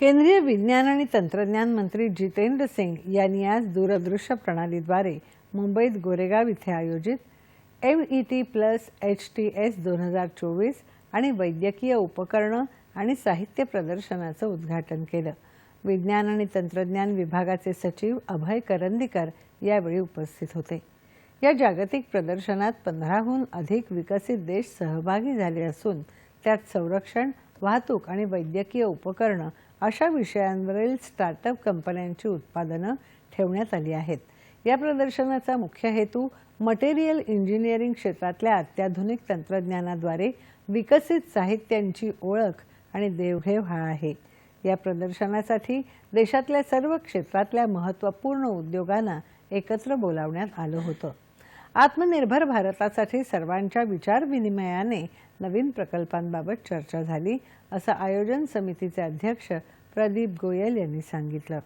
केंद्रीय विज्ञान आणि तंत्रज्ञान मंत्री जितेंद्र सिंग यांनी आज दूरदृश्य प्रणालीद्वारे मुंबईत गोरेगाव इथे आयोजित M E T plus H T S दोन हजार चोवीस आणि वैद्यकीय उपकरणं आणि साहित्य प्रदर्शनाचं उद्घाटन केलं. विज्ञान आणि तंत्रज्ञान विभागाचे सचिव अभय करंदीकर यावेळी उपस्थित होते. या जागतिक प्रदर्शनात पंधराहून अधिक विकसित देश सहभागी झाले असून त्यात संरक्षण वाहतूक आणि वैद्यकीय उपकरणं अशा विषयांवरील स्टार्टअप कंपन्यांची उत्पादनं ठेवण्यात आली आहेत. या प्रदर्शनाचा मुख्य हेतू मटेरियल इंजिनिअरिंग क्षेत्रातल्या अत्याधुनिक तंत्रज्ञानाद्वारे विकसित साहित्यांची ओळख आणि देवघेव हा आहे. या प्रदर्शनासाठी देशातल्या सर्व क्षेत्रातल्या महत्त्वपूर्ण उद्योगांना एकत्र बोलावण्यात आलं होतं. आत्मनिर्भर भारतासाठी सर्वांच्या विचारविनिमयाने नवीन प्रकल्पांबाबत चर्चा झाली असं आयोजन समितीचे अध्यक्ष प्रदीप गोयल यांनी सांगितलं.